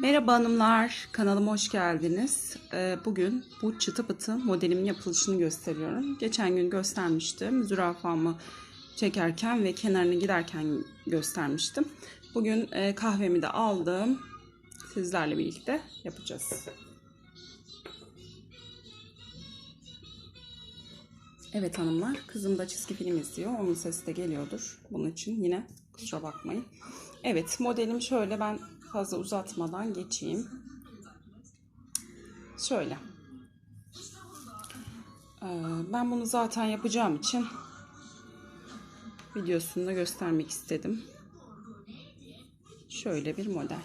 Merhaba hanımlar, kanalıma hoş geldiniz. Ee, Bugün bu çıtı pıtı modelimin yapılışını gösteriyorum. Geçen gün göstermiştim. Zürafamı çekerken ve kenarını giderken göstermiştim. Bugün e, kahvemi de aldım. Sizlerle birlikte yapacağız. Evet hanımlar, kızım da çizgi film izliyor. Onun sesi de geliyordur. Bunun için yine kusura bakmayın. Evet, modelim şöyle. Ben fazla uzatmadan geçeyim. Şöyle. Ee, Ben bunu zaten yapacağım için videosunu da göstermek istedim. Şöyle bir model.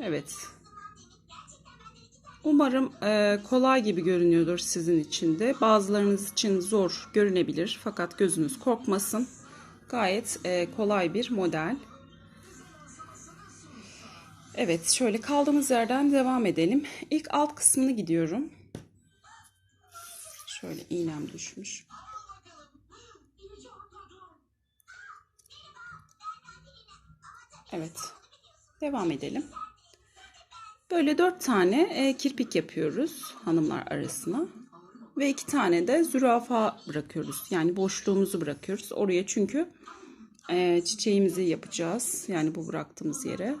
Evet. Umarım e, kolay gibi görünüyordur sizin için de. Bazılarınız için zor görünebilir fakat gözünüz korkmasın. Gayet e, kolay bir model. Evet, şöyle kaldığımız yerden devam edelim. İlk alt kısmını gidiyorum. Şöyle iğnem düşmüş. Evet. Devam edelim. Böyle dört tane e, kirpik yapıyoruz hanımlar arasına. Ve iki tane de zürafa bırakıyoruz. Yani boşluğumuzu bırakıyoruz. Oraya çünkü e, çiçeğimizi yapacağız. Yani bu bıraktığımız yere.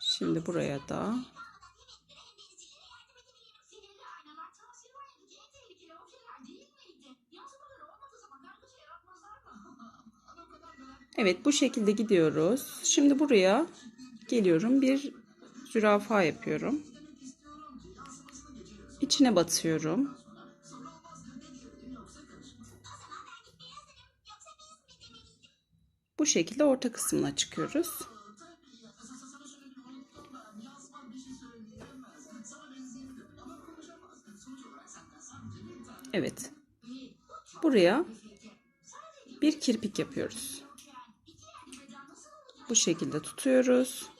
Şimdi buraya da Evet bu şekilde gidiyoruz. Şimdi buraya geliyorum. Bir zürafa yapıyorum. İçine batıyorum. Bu şekilde orta kısmına çıkıyoruz. Evet. Buraya bir kirpik yapıyoruz. Bu şekilde tutuyoruz.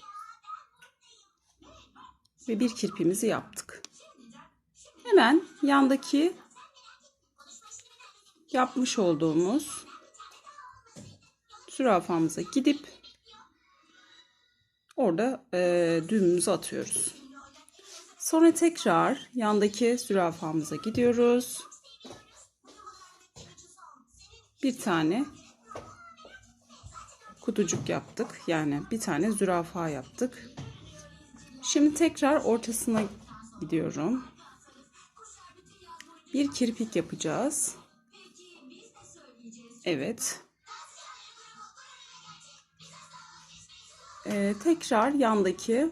Ve bir kirpimizi yaptık. Hemen yandaki yapmış olduğumuz zürafamıza gidip orada e, düğümümüzü atıyoruz. Sonra tekrar yandaki zürafamıza gidiyoruz. Bir tane kutucuk yaptık. Yani bir tane zürafa yaptık. Şimdi tekrar ortasına gidiyorum. Bir kirpik yapacağız. Evet. Ee, tekrar yandaki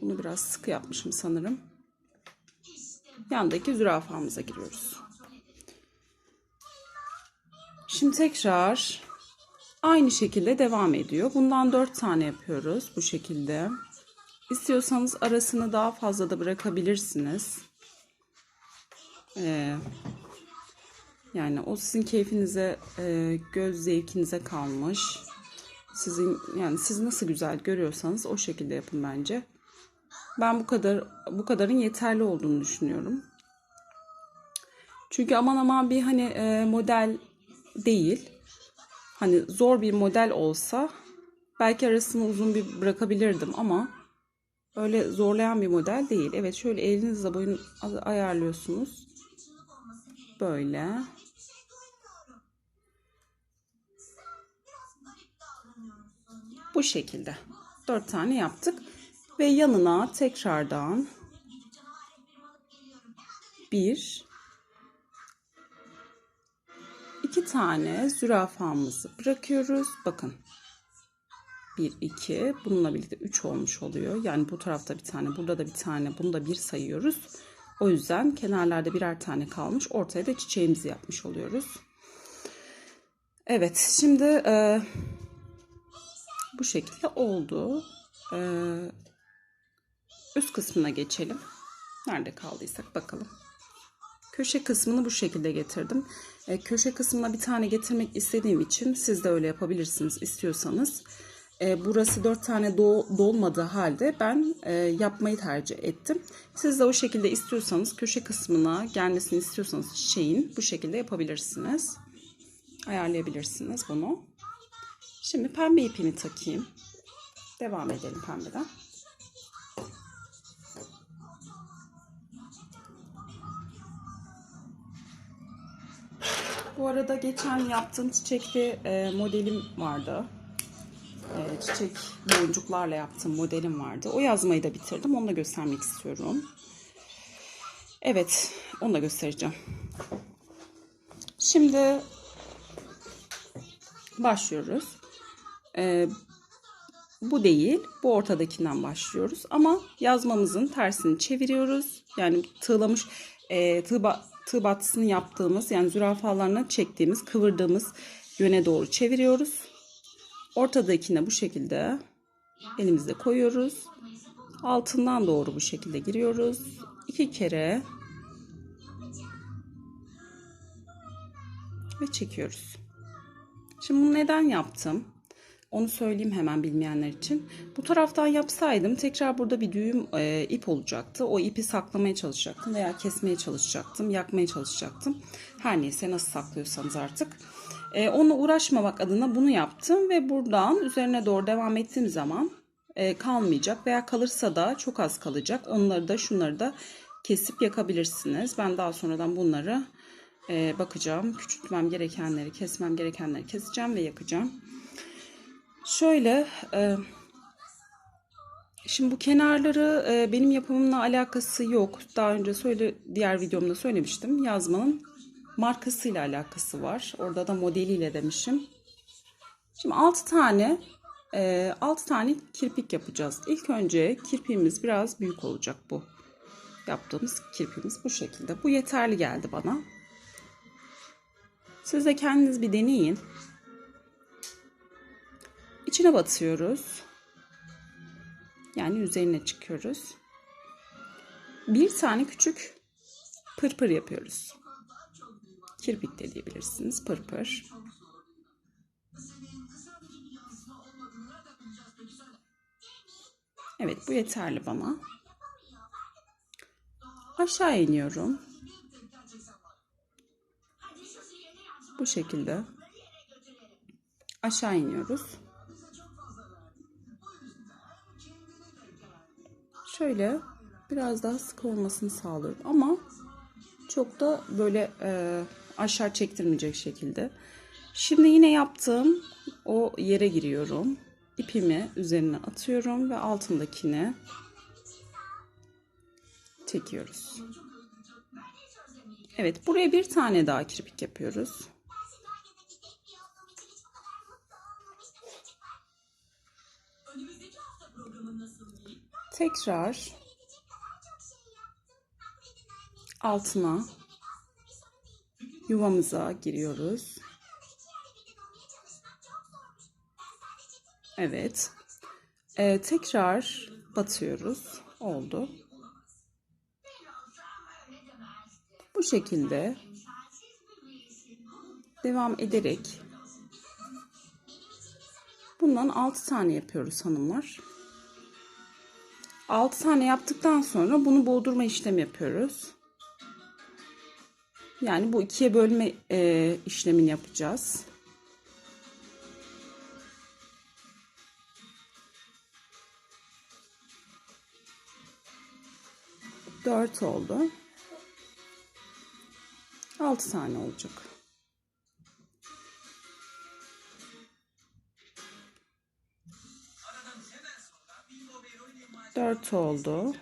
bunu biraz sıkı yapmışım sanırım. Yandaki zürafamıza giriyoruz. Şimdi tekrar aynı şekilde devam ediyor. Bundan 4 tane yapıyoruz bu şekilde. İstiyorsanız arasını daha fazla da bırakabilirsiniz. Ee, yani o sizin keyfinize, e, göz zevkinize kalmış. Sizin yani siz nasıl güzel görüyorsanız o şekilde yapın bence. Ben bu kadar bu kadarın yeterli olduğunu düşünüyorum. Çünkü aman aman bir hani e, model değil. Hani zor bir model olsa belki arasını uzun bir bırakabilirdim ama öyle zorlayan bir model değil. Evet şöyle elinizle boyun ayarlıyorsunuz. Böyle. Bu şekilde. Dört tane yaptık. Ve yanına tekrardan bir iki tane zürafamızı bırakıyoruz. Bakın. Bir, iki. Bununla birlikte üç olmuş oluyor. Yani bu tarafta bir tane, burada da bir tane. Bunu da bir sayıyoruz. O yüzden kenarlarda birer tane kalmış. Ortaya da çiçeğimizi yapmış oluyoruz. Evet. Şimdi e, bu şekilde oldu. E, üst kısmına geçelim. Nerede kaldıysak bakalım. Köşe kısmını bu şekilde getirdim. E, köşe kısmına bir tane getirmek istediğim için siz de öyle yapabilirsiniz istiyorsanız. E, burası dört tane do dolmadığı halde ben e, yapmayı tercih ettim. Siz de o şekilde istiyorsanız köşe kısmına gelmesini istiyorsanız çiçeğin bu şekilde yapabilirsiniz. Ayarlayabilirsiniz bunu. Şimdi pembe ipimi takayım. Devam edelim pembeden. Bu arada geçen yaptığım çiçekli e, modelim vardı. E, çiçek boncuklarla yaptığım modelim vardı. O yazmayı da bitirdim. Onu da göstermek istiyorum. Evet, onu da göstereceğim. Şimdi başlıyoruz. E, bu değil, bu ortadakinden başlıyoruz. Ama yazmamızın tersini çeviriyoruz. Yani tığlamış, e, tığ, tığ battısını yaptığımız, yani zürafalarına çektiğimiz, kıvırdığımız yöne doğru çeviriyoruz. Ortadakine bu şekilde elimizde koyuyoruz. Altından doğru bu şekilde giriyoruz. İki kere ve çekiyoruz. Şimdi bunu neden yaptım? Onu söyleyeyim hemen bilmeyenler için. Bu taraftan yapsaydım tekrar burada bir düğüm e, ip olacaktı. O ipi saklamaya çalışacaktım veya kesmeye çalışacaktım, yakmaya çalışacaktım. Her neyse nasıl saklıyorsanız artık. E, onunla uğraşmamak adına bunu yaptım ve buradan üzerine doğru devam ettiğim zaman e, kalmayacak veya kalırsa da çok az kalacak. Onları da şunları da kesip yakabilirsiniz. Ben daha sonradan bunları e, bakacağım. Küçültmem gerekenleri, kesmem gerekenleri keseceğim ve yakacağım. Şöyle, e, şimdi bu kenarları e, benim yapımımla alakası yok. Daha önce söyle diğer videomda söylemiştim. Yazmanın markasıyla alakası var. Orada da modeliyle demişim. Şimdi 6 tane e, 6 tane kirpik yapacağız. İlk önce kirpiğimiz biraz büyük olacak bu. Yaptığımız kirpiğimiz bu şekilde. Bu yeterli geldi bana. Siz de kendiniz bir deneyin. İçine batıyoruz. Yani üzerine çıkıyoruz. Bir tane küçük pırpır yapıyoruz. Kirpik de diyebilirsiniz. Pırpır. Evet bu yeterli bana. Aşağı iniyorum. Bu şekilde. Aşağı iniyoruz. Şöyle biraz daha sık olmasını sağlıyorum ama çok da böyle e, aşağı çektirmeyecek şekilde. Şimdi yine yaptığım o yere giriyorum. İpimi üzerine atıyorum ve altındakini çekiyoruz. Evet buraya bir tane daha kirpik yapıyoruz. Tekrar altına yuvamıza giriyoruz. Evet. Ee, tekrar batıyoruz. Oldu. Bu şekilde devam ederek bundan 6 tane yapıyoruz hanımlar. 6 tane yaptıktan sonra bunu boğdurma işlemi yapıyoruz. Yani bu ikiye bölme e, işlemini yapacağız. Dört oldu. Altı tane olacak. Dört oldu.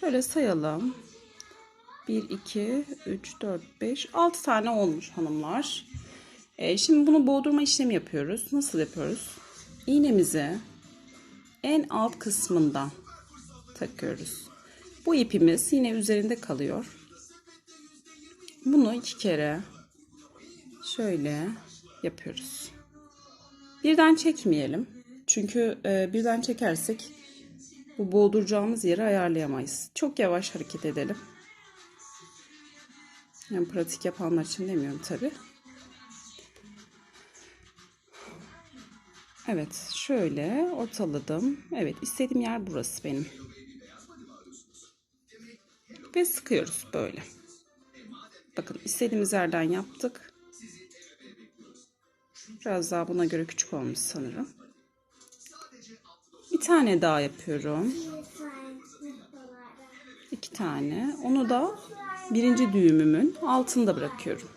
Şöyle sayalım. 1, 2, 3, 4, 5, 6 tane olmuş hanımlar. Ee, şimdi bunu boğdurma işlemi yapıyoruz. Nasıl yapıyoruz? İğnemizi en alt kısmından takıyoruz. Bu ipimiz yine üzerinde kalıyor. Bunu iki kere şöyle yapıyoruz. Birden çekmeyelim. Çünkü e, birden çekersek bu boğduracağımız yeri ayarlayamayız. Çok yavaş hareket edelim. Yani pratik yapanlar için demiyorum tabi. Evet şöyle ortaladım. Evet istediğim yer burası benim. Ve sıkıyoruz böyle. Bakın istediğimiz yerden yaptık. Biraz daha buna göre küçük olmuş sanırım. Tane daha yapıyorum. İki tane. Onu da birinci düğümümün altında bırakıyorum.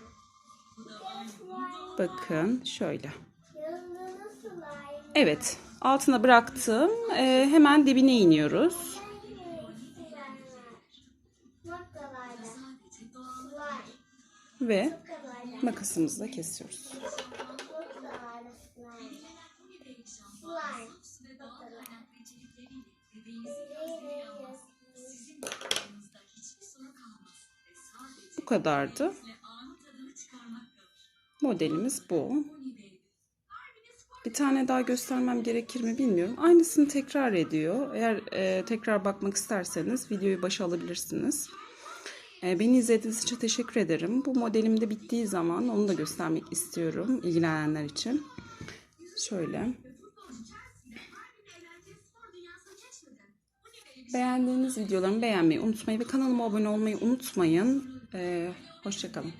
Bakın şöyle. Evet. Altına bıraktım. Ee, hemen dibine iniyoruz. Ve makasımızla kesiyoruz. Bu kadardı. Modelimiz bu. Bir tane daha göstermem gerekir mi bilmiyorum. Aynısını tekrar ediyor. Eğer e, tekrar bakmak isterseniz videoyu başa alabilirsiniz. E, beni izlediğiniz için teşekkür ederim. Bu modelim de bittiği zaman onu da göstermek istiyorum ilgilenenler için. Şöyle. Beğendiğiniz videolarımı beğenmeyi unutmayın ve kanalıma abone olmayı unutmayın. E, Hoşçakalın.